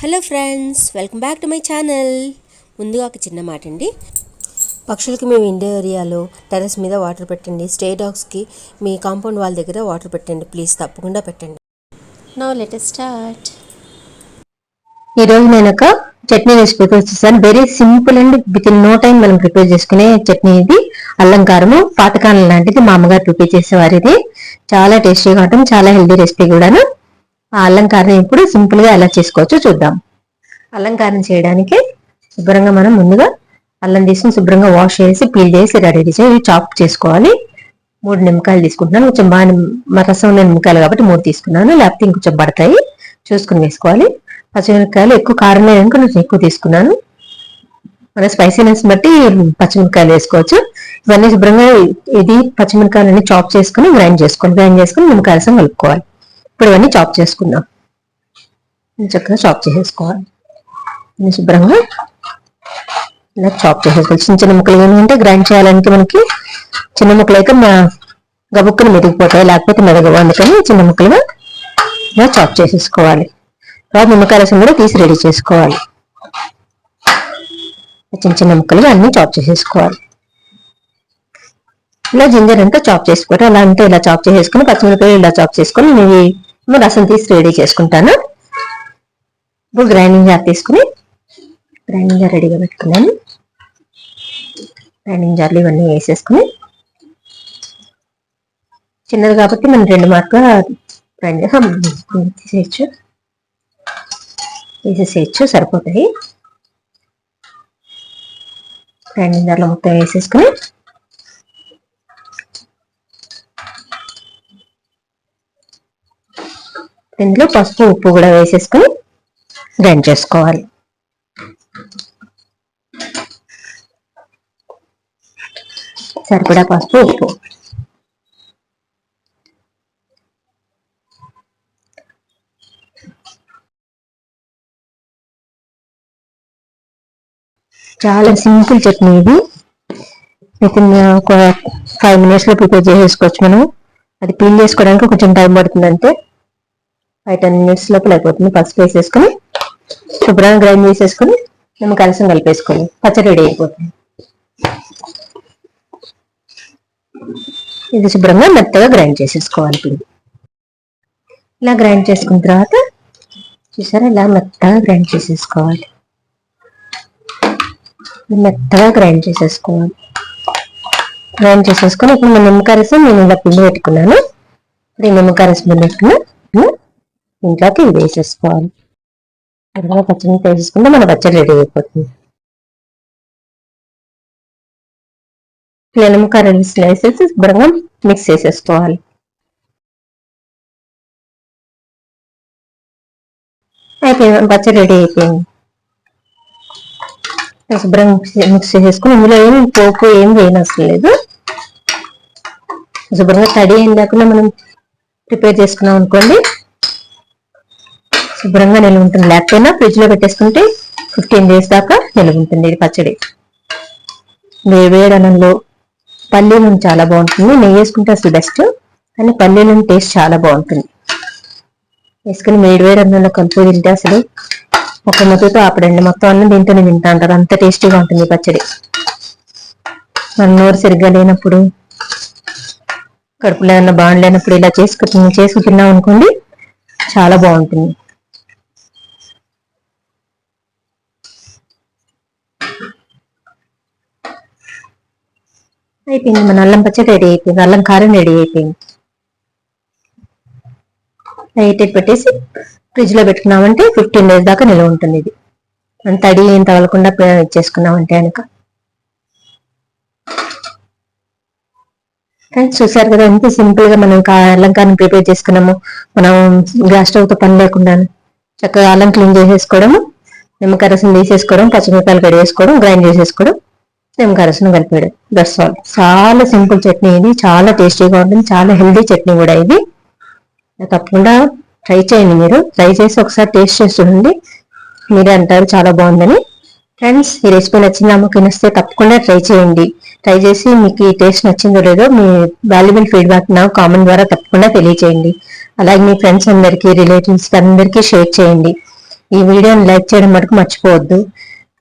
Hello friends welcome back to my channel. ముందుగా ఒక చిన్న మాట అండి పక్షులకి మేము ఇండో ఏరియాలో టెర్రస్ మీద వాటర్ పెట్టండి. స్టే డాగ్స్కి మీ కాంపౌండ్ వాళ్ళ దగ్గర వాటర్ పెట్టండి. ప్లీజ్ తప్పకుండా పెట్టండి. నో లెట్ స్టార్ట్ ఈరోజు నేను ఒక చట్నీ రెసిపీకి వచ్చేసాను very simple and within no time మనం ప్రిపేర్ చేసుకునే చట్నీ ఇది. అల్లం కారము పాతకాలం లాంటిది మా అమ్మగారు ప్రిపేర్ చేసేవారు ఇది. చాలా టేస్టీగా ఉంటుంది. చాలా హెల్దీ రెసిపీ కూడాను. ఆ అలంకారం ఇప్పుడు సింపుల్గా ఎలా చేసుకోవచ్చో చూద్దాం. అలంకారం చేయడానికి శుభ్రంగా మనం ముందుగా అల్లం తీసుకుని శుభ్రంగా వాష్ చేసి పీల్ చేసి రెడీ చేసి చాప్ చేసుకోవాలి. మూడు నిమ్మకాయలు తీసుకుంటున్నాను. కొంచెం బాగా రసం ఉన్న నిమ్మకాయలు కాబట్టి మూడు తీసుకున్నాను. లేకపోతే ఇంకొంచెం పడతాయి. చూసుకుని వేసుకోవాలి. పచ్చిమిరపకాయలు ఎక్కువ కారం లేదని కొంచెం ఎక్కువ తీసుకున్నాను. మన స్పైసీనెస్ బట్టి పచ్చిమిరపకాయలు వేసుకోవచ్చు. ఇవన్నీ శుభ్రంగా ఇది పచ్చిమిరపకాయలన్నీ చాప్ చేసుకుని గ్రైండ్ చేసుకోవాలి గ్రైండ్ చేసుకుని నిమ్మకాయ రసం కలుపుకోవాలి. ఇప్పుడు ఇవన్నీ చాప్ చేసుకుందాం చక్కగా చాప్ చేసేసుకోవాలి. ఇన్ని శుభ్రంగా ఇలా చాప్ చేసేసుకోవాలి. చిన్న చిన్న ముక్కలు ఏమంటే గ్రైండ్ చేయాలంటే మనకి చిన్న ముక్కలు అయితే మా గబుక్కులు మెదిగిపోతాయి. లేకపోతే మెదగవు. అందుకని చిన్న ముక్కలుగా ఇలా చాప్ చేసేసుకోవాలి. తర్వాత నిమ్మకాయ రసం కూడా తీసి రెడీ చేసుకోవాలి. చిన్న చిన్న ముక్కలుగా అన్ని చాప్ చేసేసుకోవాలి. ఇలా జింజర్ అంతా చాప్ చేసుకోవాలి. అలా అంటే ఇలా చాప్ చేసేసుకుని పచ్చిమిరపకాయలు ఇలా చాప్ చేసుకొని నువ్వు ఇవి రసం తీసి రెడీ చేసుకుంటాను. ఇప్పుడు గ్రైండింగ్ జార్ తీసుకుని గ్రైండింగ్ జార్ రెడీగా పెట్టుకున్నాను. గ్రైండింగ్ జార్లు ఇవన్నీ వేసేసుకుని చిన్నది కాబట్టి మనం రెండు మార్కుగా గ్రైండ్ తీసేయచ్చు. వేసేసేయచ్చు సరిపోతాయి. గ్రైండింగ్ జార్లో మొత్తం వేసేసుకుని ఇందులో పసుపు ఉప్పు కూడా వేసేసుకుని గ్రైండ్ చేసుకోవాలి. సరిపడా పసుపు ఉప్పు. చాలా సింపుల్ చట్నీ ఇది. అయితే ఒక ఫైవ్ మినిట్స్లో ప్రిపేర్ చేసేసుకోవచ్చు మనం. అది పీల్ చేసుకోవడానికి కొంచెం టైం పడుతుంది అంతే ఫైవ్ టెన్ మినిట్స్ లోపల అయిపోతుంది. పసుపు వేసేసుకుని శుభ్రంగా గ్రైండ్ చేసేసుకుని మేము కలిసి కలిపేసుకొని పచ్చడి రెడీ అయిపోతుంది. ఇది శుభ్రంగా మెత్తగా గ్రైండ్ చేసేసుకోవాలి ఇప్పుడు. ఇలా గ్రైండ్ చేసుకున్న తర్వాత చూసారా ఇలా మెత్తగా గ్రైండ్ చేసేసుకోవాలి. మెత్తగా గ్రైండ్ చేసేసుకోవాలి. గ్రైండ్ చేసేసుకొని ఇప్పుడు మన నిమ్మకాయ రసం నేను ఇలా పిండి పెట్టుకున్నాను. ఇప్పుడు ఈ నిమ్మకాయ రసం పిండి ఇంట్లోకి ఇది వేసేసుకోవాలి. అందులో పచ్చడి వేసేసుకుంటే మన పచ్చడి రెడీ అయిపోతుంది. ఇలా నిమ్మకాయ రసం వేసేసి శుభ్రంగా మిక్స్ చేసేసుకోవాలి. అయిపోయింది పచ్చడి రెడీ అయిపోయింది. శుభ్రంగా మిక్స్ చేసేసుకుని ఇందులో ఏం పోపు ఏం వేయనవసరం లేదు. శుభ్రంగా తడి ఏం లేకుండా మనం ప్రిపేర్ చేసుకున్నాం అనుకోండి శుభ్రంగా నిలువ ఉంటుంది. లేకపోయినా ఫ్రిడ్జ్లో పెట్టేసుకుంటే ఫిఫ్టీన్ డేస్ దాకా నిలువ ఉంటుంది ఇది పచ్చడి. వేవేడనంలో వేడి అన్నంలో చాలా బాగుంటుంది. నెయ్యి వేసుకుంటే అసలు బెస్ట్ కానీ పల్లీ టేస్ట్ చాలా బాగుంటుంది. వేసుకుని వేడి అన్నంలో కలుపు తింటే అసలు ఒక ముద్దతో ఆపడండి. మొత్తం అన్నం దీంతోనే తింటా అంటారు. అంత టేస్టీగా ఉంటుంది పచ్చడి. మన నోరు సరిగ్గా లేనప్పుడు కడుపులో ఏమన్నా బాగుండలేనప్పుడు ఇలా చేసుకుని చేసుకు తిన్నాం అనుకోండి చాలా బాగుంటుంది. అయిపోయింది మన అల్లం పచ్చడి రెడీ అయిపోయింది అల్లం కారం రెడీ అయిపోయింది. లైట్ పెట్టేసి ఫ్రిడ్జ్లో పెట్టుకున్నామంటే ఫిఫ్టీన్ డేస్ దాకా నిల్వ ఉంటుంది ఇది. అంత తడి ఏం తగలకుండా ఇచ్చేసుకున్నామంటే కనుక ఫ్రెండ్స్ చూసారు కదా ఎంత సింపుల్గా మనం అలంకారం ప్రిపేర్ చేసుకున్నాము. మనం గ్యాస్ స్టవ్తో పని లేకుండా చక్కగా అల్లం క్లీన్ చేసేసుకోవడము నిమ్మకాయ రసం తీసేసుకోవడం పచ్చిమిరకాయలు కడిగేసుకోవడం గ్రైండ్ చేసేసుకోవడం నిమ్మకాయ రసం కలిపేయడం దట్స్ ఆల్ చాలా సింపుల్ చట్నీ ఇది చాలా టేస్టీగా ఉంటుంది చాలా హెల్దీ చట్నీ కూడా ఇది. తప్పకుండా ట్రై చేయండి మీరు. ట్రై చేసి ఒకసారి టేస్ట్ చేసి చూడండి. మీరే అంటారు చాలా బాగుందని. ఫ్రెండ్స్ ఈ రెసిపీ నచ్చిందా మీకు నచ్చితే తప్పకుండా ట్రై చేయండి. ట్రై చేసి మీకు ఈ టేస్ట్ నచ్చిందో లేదో మీ వాల్యుబుల్ ఫీడ్బ్యాక్ నాకు కామెంట్ ద్వారా తప్పకుండా తెలియచేయండి. అలాగే మీ ఫ్రెండ్స్ అందరికీ రిలేటివ్స్ అందరికీ షేర్ చేయండి. ఈ వీడియోని లైక్ చేయడం మటుకు మర్చిపోవద్దు.